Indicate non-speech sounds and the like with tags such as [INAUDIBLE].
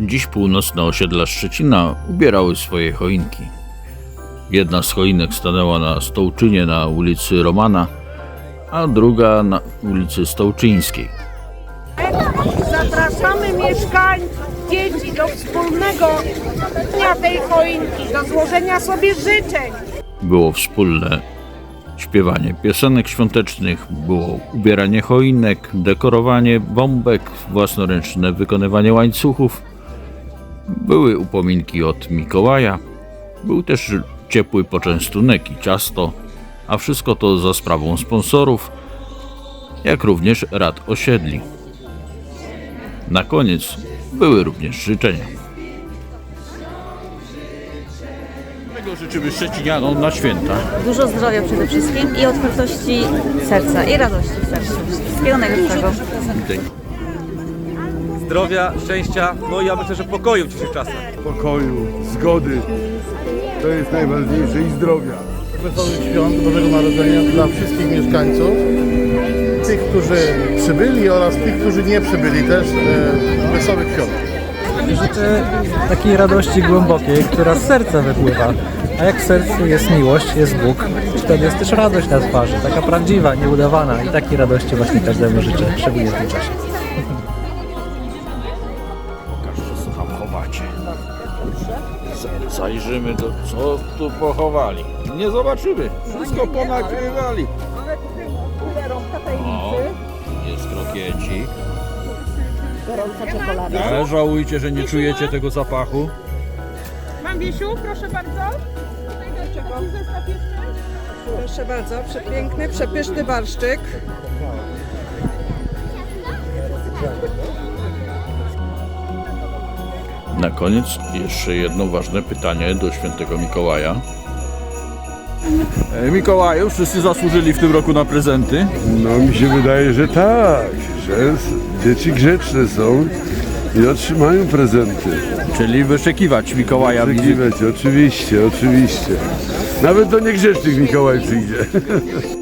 Dziś północne osiedla Szczecina ubierały swoje choinki. Jedna z choinek stanęła na Stołczynie na ulicy Romana, a druga na ulicy Stołczyńskiej. Zapraszamy mieszkańców, dzieci do wspólnego dnia tej choinki, do złożenia sobie życzeń. Było wspólne śpiewanie piosenek świątecznych, było ubieranie choinek, dekorowanie bombek, własnoręczne wykonywanie łańcuchów. Były upominki od Mikołaja, był też ciepły poczęstunek i ciasto, a wszystko to za sprawą sponsorów, jak również rad osiedli. Na koniec były również życzenia. Czego życzymy Szczecinianom na święta? Dużo zdrowia przede wszystkim i otwartości serca i radości w sercu. Wszystkiego najlepszego. Zdrowia, szczęścia, no i ja myślę, że pokoju w dzisiejszych czasach. pokoju, zgody. To jest najważniejsze i zdrowia. wesołych świąt Bożego Narodzenia dla wszystkich mieszkańców, tych, którzy przybyli oraz tych, którzy nie przybyli też e, wesołych świąt. Życzę takiej radości głębokiej, która z serca wypływa. A jak w sercu jest miłość, jest Bóg, wtedy jest też radość na twarzy, taka prawdziwa, nieudawana. I takiej radości właśnie każdemu życzę, szczególnie w tym czasie. Zajrzymy do co tu pochowali. Nie zobaczymy. Wszystko ponagrywali. O, jest krokiecik. Ale żałujcie, że nie czujecie tego zapachu. Mam Wiesiu, proszę bardzo. Tutaj? Zestaw jeszcze? Proszę bardzo, przepiękny, przepyszny barszczyk. Na koniec jeszcze jedno ważne pytanie do świętego Mikołaja. E, Mikołaju, wszyscy zasłużyli w tym roku na prezenty. No mi się wydaje, że tak, że dzieci grzeczne są i otrzymają prezenty. Czyli wyczekiwać Mikołaja wizyty. Oczekiwać, oczywiście, oczywiście. Nawet do niegrzecznych Mikołaj przyjdzie. [LAUGHS]